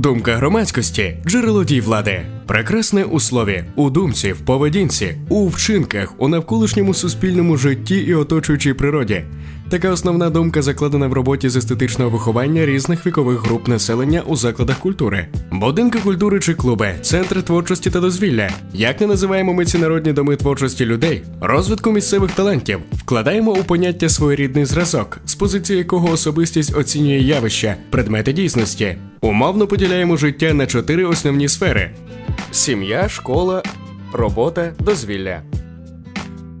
Думка громадськості джерело дій влади. Прекрасне у слові, у думці, в поведінці, у вчинках, у навколишньому суспільному житті і оточуючій природі. Така основна думка закладена в роботі з естетичного виховання різних вікових груп населення у закладах культури. Будинки культури чи клуби, центри творчості та дозвілля. Як не називаємо ми ці народні доми творчості людей, розвитку місцевих талантів, вкладаємо у поняття своєрідний зразок, з позиції якого особистість оцінює явища, предмети дійсності. Умовно поділяємо життя на чотири основні сфери: сім'я, школа, робота, дозвілля.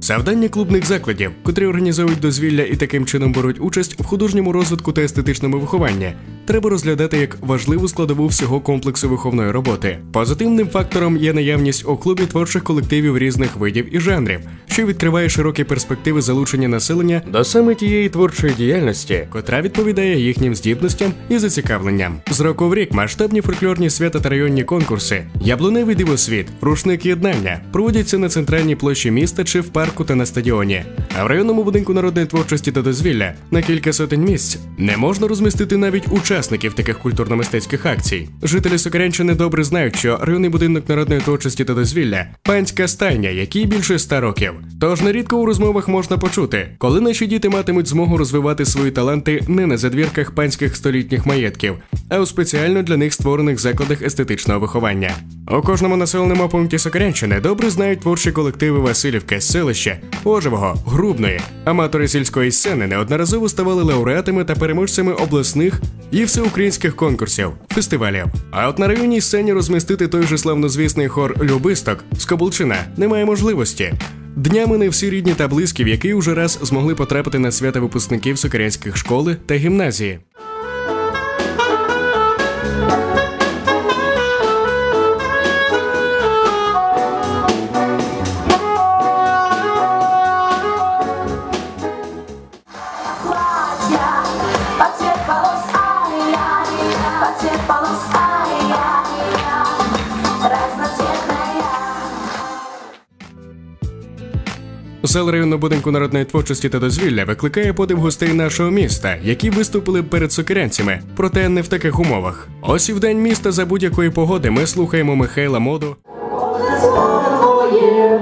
Завдання клубних закладів, котрі організовують дозвілля і таким чином беруть участь в художньому розвитку та естетичному вихованні, треба розглядати як важливу складову всього комплексу виховної роботи. Позитивним фактором є наявність у клубі творчих колективів різних видів і жанрів, що відкриває широкі перспективи залучення населення до саме тієї творчої діяльності, котра відповідає їхнім здібностям і зацікавленням. З року в рік масштабні фольклорні свята та районні конкурси, яблуневий дивосвіт, рушник єднання проводяться на центральній площі міста чи в парку та на стадіоні. А в районному будинку народної творчості та дозвілля на кілька сотень місць не можна розмістити навіть учасників таких культурно-мистецьких акцій. Жителі Сокирянщини добре знають, що районний будинок народної творчості та дозвілля панська стайня, якій більше ста років. Тож нерідко у розмовах можна почути, коли наші діти матимуть змогу розвивати свої таланти не на задвірках панських столітніх маєтків, а у спеціально для них створених закладах естетичного виховання. У кожному населеному пункті Сокирянщини добре знають творчі колективи Васильівки, селища, Ожевого, Грубної. Аматори сільської сцени неодноразово ставали лауреатами та переможцями обласних і всеукраїнських конкурсів, фестивалів. А от на районній сцені розмістити той же славнозвісний хор Любисток з Кобулчина немає можливості. Днями не всі рідні та близькі, в які уже раз змогли потрапити на свята випускників сокирянських школи та гімназії. цвет волос ай-яй, под цвет ай-яй, Зал районного будинку народної творчості та дозвілля викликає подив гостей нашого міста, які виступили перед сокирянцями, проте не в таких умовах. Ось і в день міста за будь-якої погоди ми слухаємо Михайла Моду, Твоє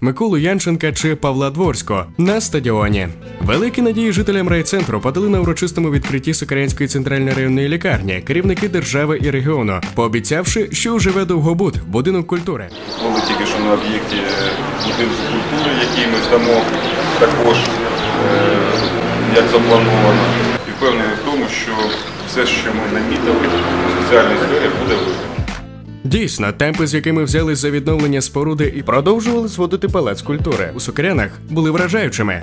Миколу Янченка чи Павла Дворського на стадіоні. Великі надії жителям райцентру подали на урочистому відкритті Сокирянської центральної районної лікарні керівники держави і регіону, пообіцявши, що живе довгобуд будинок культури. Були тільки що на об'єкті е, будинку культури, який ми здамо також, е, як заплановано. І впевнений в тому, що все, що ми намітили у соціальній сфері, буде виконано. Дійсно, темпи, з якими взялись за відновлення споруди і продовжували зводити палац культури у Сокирянах, були вражаючими.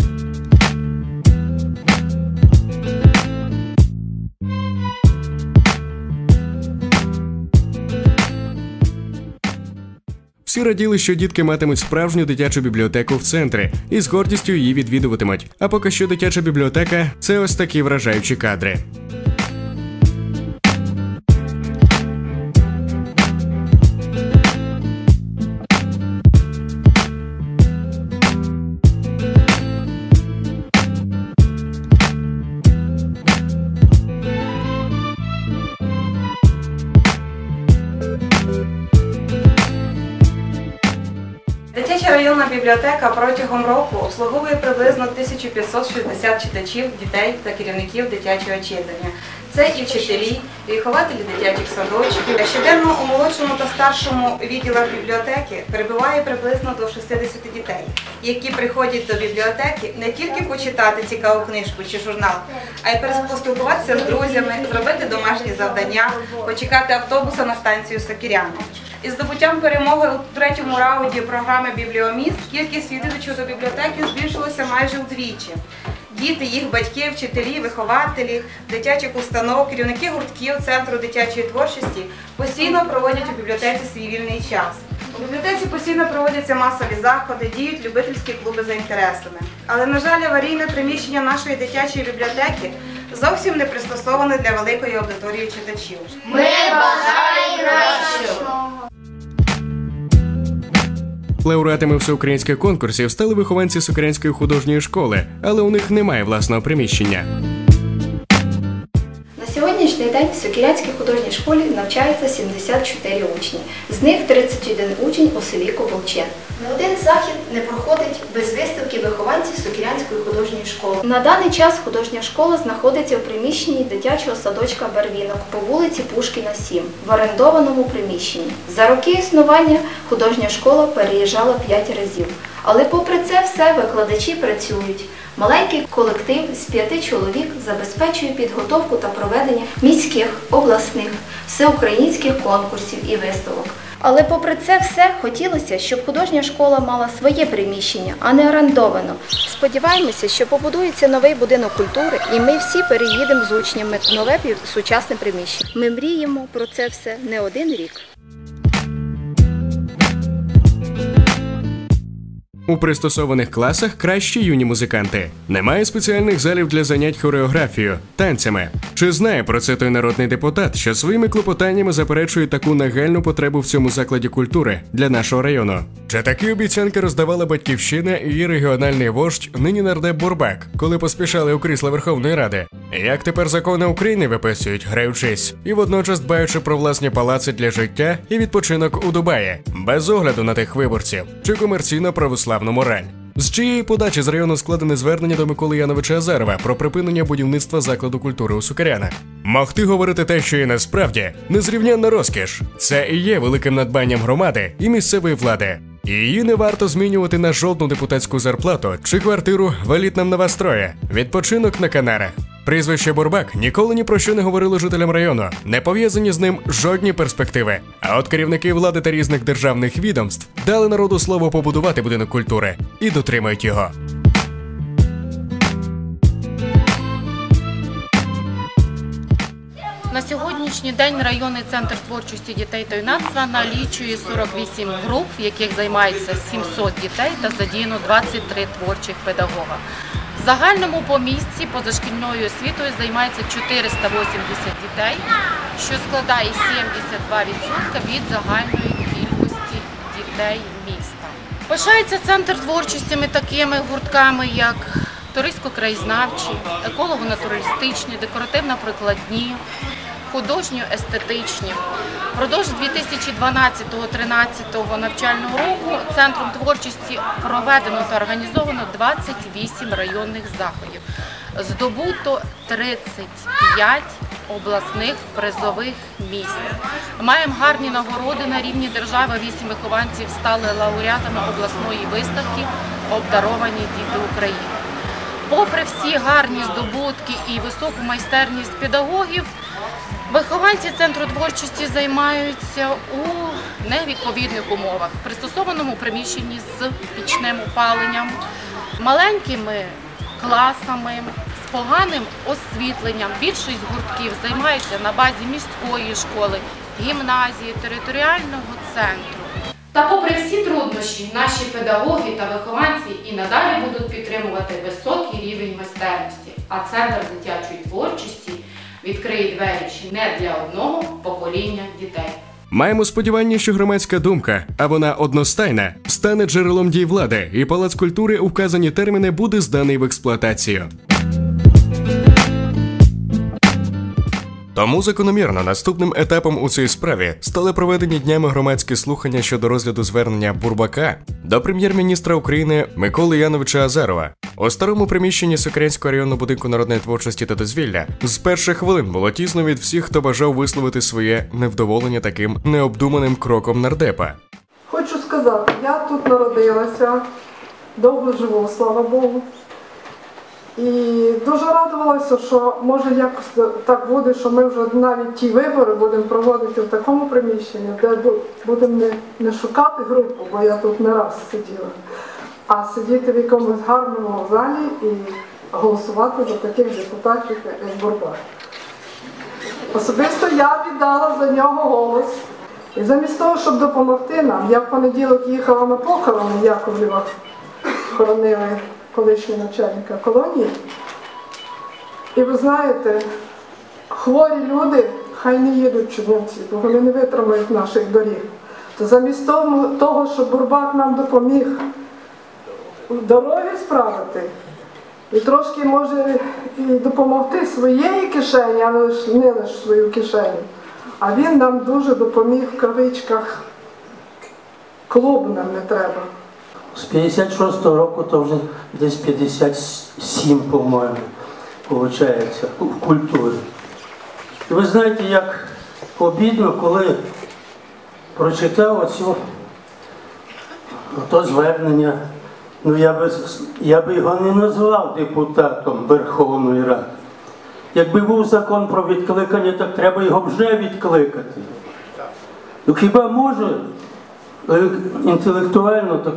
Всі раділи, що дітки матимуть справжню дитячу бібліотеку в центрі і з гордістю її відвідуватимуть. А поки що дитяча бібліотека це ось такі вражаючі кадри. Бібліотека протягом року обслуговує приблизно 1560 читачів, дітей та керівників дитячого читання. Це і вчителі, і вихователі дитячих садочків. Щоденно у молодшому та старшому відділах бібліотеки перебуває приблизно до 60 дітей, які приходять до бібліотеки не тільки почитати цікаву книжку чи журнал, а й поспілкуватися з друзями, зробити домашні завдання, почекати автобуса на станцію Сокіряни. Із здобуттям перемоги у третьому раунді програми Бібліоміст кількість відвідувачів до бібліотеки збільшилася майже вдвічі. Діти, їх батьки, вчителі, вихователі, дитячих установ, керівники гуртків Центру дитячої творчості постійно проводять у бібліотеці свій вільний час. У бібліотеці постійно проводяться масові заходи, діють любительські клуби за інтересами. Але, на жаль, аварійне приміщення нашої дитячої бібліотеки зовсім не пристосоване для великої аудиторії читачів. Лауреатами всеукраїнських конкурсів стали вихованці Сукрянської художньої школи, але у них немає власного приміщення. Сьогоднішній день в Сокірянській художній школі навчається 74 учні. З них 31 учень у селі Коболчен. Не один захід не проходить без виставки вихованців Сокірянської художньої школи. На даний час художня школа знаходиться в приміщенні дитячого садочка Барвінок по вулиці Пушкіна 7 в орендованому приміщенні. За роки існування художня школа переїжджала 5 разів. Але попри це все викладачі працюють. Маленький колектив з п'яти чоловік забезпечує підготовку та проведення міських, обласних, всеукраїнських конкурсів і виставок. Але попри це все хотілося, щоб художня школа мала своє приміщення, а не орендовано. Сподіваємося, що побудується новий будинок культури, і ми всі переїдемо з учнями в нове сучасне приміщення. Ми мріємо про це все не один рік. У пристосованих класах кращі юні музиканти. Немає спеціальних залів для занять хореографією, танцями. Чи знає про це той народний депутат, що своїми клопотаннями заперечує таку нагальну потребу в цьому закладі культури для нашого району? Чи такі обіцянки роздавала батьківщина і її регіональний вождь нині нардеп Бурбак, коли поспішали у крісла Верховної Ради? Як тепер закони України виписують, граючись, і водночас дбаючи про власні палаци для життя і відпочинок у Дубаї, без огляду на тих виборців чи комерційно православну мораль. З чиєї подачі з району складене звернення до Миколи Яновича Азарова про припинення будівництва закладу культури у Сукарянах. Могти говорити те, що є насправді незрівнянна розкіш. Це і є великим надбанням громади і місцевої влади. Її не варто змінювати на жодну депутатську зарплату чи квартиру в елітному новострої, відпочинок на Канарах. Прізвище Бурбак ніколи ні про що не говорило жителям району, не пов'язані з ним жодні перспективи. А от керівники влади та різних державних відомств дали народу слово побудувати будинок культури і дотримають його. На сьогоднішній день районний центр творчості дітей та юнацтва налічує 48 груп, в яких займається 700 дітей та задіяно 23 творчих педагога. Загальному по місці позашкільною освітою займається 480 дітей, що складає 72% від загальної кількості дітей міста. Пишається центр творчістями такими гуртками, як туристсько-краєзнавчі, еколого-натуралістичні, декоративно-прикладні, художньо-естетичні. Впродовж 2012-2013 навчального року Центром творчості проведено та організовано 28 районних заходів. Здобуто 35 обласних призових місць. Маємо гарні нагороди на рівні держави. Вісім вихованців стали лауреатами обласної виставки Обдаровані діти України. Попри всі гарні здобутки і високу майстерність педагогів, вихованці центру творчості займаються у невідповідних умовах, пристосованому приміщенні з пічним опаленням, маленькими класами, з поганим освітленням. Більшість гуртків займаються на базі міської школи, гімназії, територіального центру. Та попри всі труднощі, наші педагоги та вихованці і надалі будуть підтримувати високий рівень майстерності, а центр дитячої творчості відкриє двері чи не для одного покоління дітей. Маємо сподівання, що громадська думка, а вона одностайна, стане джерелом дій влади, і палац культури у вказані терміни буде зданий в експлуатацію. Тому закономірно наступним етапом у цій справі стали проведені днями громадські слухання щодо розгляду звернення Бурбака до прем'єр-міністра України Миколи Яновича Азарова. У старому приміщенні Сокрянського районного будинку народної творчості та дозвілля з перших хвилин було тісно від всіх, хто бажав висловити своє невдоволення таким необдуманим кроком нардепа. Хочу сказати, я тут народилася, довго живу, слава Богу. І дуже радувалася, що може якось так буде, що ми вже навіть ті вибори будемо проводити в такому приміщенні, де будемо не, не шукати групу, бо я тут не раз сиділа, а сидіти в якомусь гарному залі і голосувати за таких депутатів, як Бурбак. Особисто я віддала за нього голос. І замість того, щоб допомогти нам, я в понеділок їхала на похорони Яковлєва, хоронили колишнього начальника колонії. І ви знаєте, хворі люди хай не їдуть в бо вони не витримають наших доріг. То замість того, щоб Бурбак нам допоміг дороги справити, і трошки може і допомогти своєї кишені, а не лише свою кишеню. А він нам дуже допоміг в кавичках. Клуб нам не треба. З 56-го року то вже десь 57, по-моєму, виходить, в культурі. І ви знаєте, як обідно, коли прочитав оцю ото звернення, ну я би, я би його не назвав депутатом Верховної Ради. Якби був закон про відкликання, так треба його вже відкликати. Ну хіба може інтелектуально так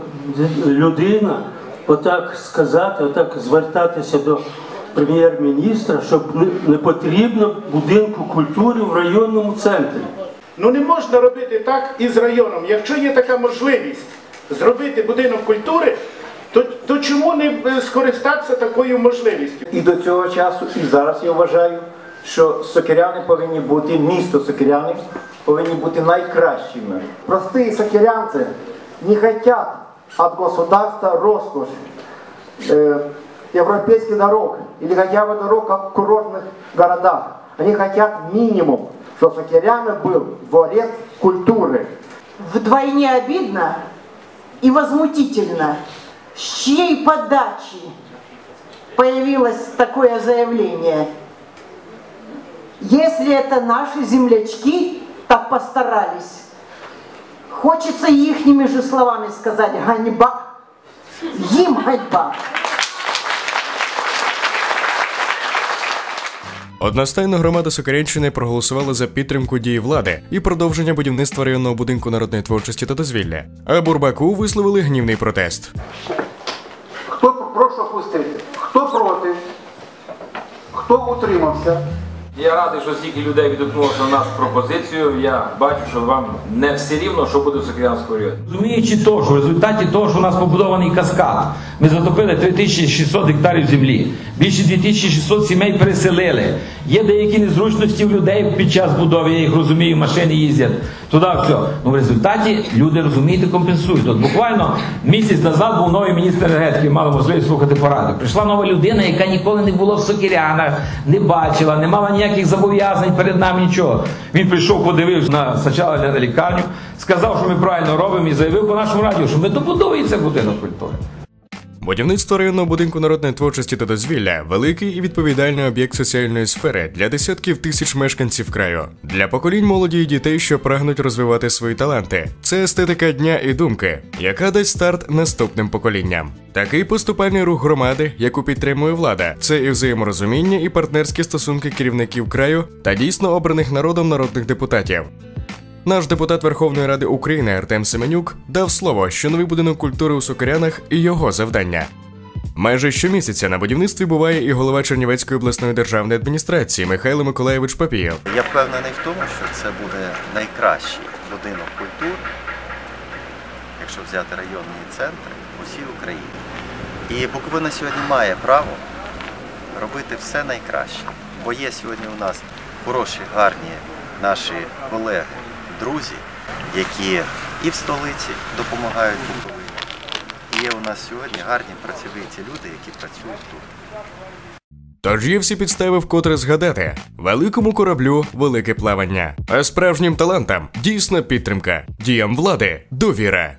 людина отак сказати, отак звертатися до прем'єр-міністра, щоб не, не потрібно будинку культури в районному центрі? Ну не можна робити так і з районом. Якщо є така можливість зробити будинок культури, то, то чому не скористатися такою можливістю? І до цього часу, і зараз я вважаю, що сокиряни повинні бути, місто сокиряни повинні бути найкращими. Простые сокирянцы не хотят от государства роскошь э, европейских дорог или хотя бы дорог в курортных городах. Они хотят минимум, что Сокиряна был дворец культуры. вдвойне обидно и возмутительно, с чьей подачи появилось такое заявление. Если это наши землячки так постарались, хочется ихними же словами сказать «ганьба». Им ганьба. Одностайно громада Сокирянщини проголосувала за підтримку дії влади і продовження будівництва районного будинку народної творчості та дозвілля. А Бурбаку висловили гнівний протест. Хто прошу опустити? Хто проти? Хто утримався? Я радий, що стільки людей відгукнулося на нашу пропозицію. Я бачу, що вам не все рівно, що буде в Сокирянському районі. Розуміючи то, що в результаті того, що у нас побудований каскад, ми затопили 3600 гектарів землі, більше 2600 сімей переселили. Є деякі незручності в людей під час будови, я їх розумію, машини їздять туди, все. Ну в результаті люди розумієте, компенсують. От буквально місяць назад був новий міністр енергетики, мали можливість слухати поради. Прийшла нова людина, яка ніколи не була в Сокирянах, не бачила, не мала ніяких зобов'язань перед нами нічого. Він прийшов, подивився на спочатку на лікарню, сказав, що ми правильно робимо, і заявив по нашому радіо, що ми добудовується будинок культури. Будівництво районного будинку народної творчості та дозвілля великий і відповідальний об'єкт соціальної сфери для десятків тисяч мешканців краю, для поколінь молоді і дітей, що прагнуть розвивати свої таланти. Це естетика дня і думки, яка дасть старт наступним поколінням. Такий поступальний рух громади, яку підтримує влада, це і взаєморозуміння, і партнерські стосунки керівників краю та дійсно обраних народом народних депутатів. Наш депутат Верховної Ради України Артем Семенюк дав слово, що новий будинок культури у Сокирянах і його завдання. Майже щомісяця на будівництві буває і голова Чернівецької обласної державної адміністрації Михайло Миколаєвич Папієв. Я впевнений в тому, що це буде найкращий будинок культур, якщо взяти районні центри в усій Україні. І Буковина сьогодні має право робити все найкраще. Бо є сьогодні у нас хороші, гарні наші колеги, друзі, які і в столиці допомагають Буковині. Є у нас сьогодні гарні працьовиті люди, які працюють тут. Тож є всі підстави вкотре згадати великому кораблю велике плавання, а справжнім талантам дійсна підтримка, діям влади довіра.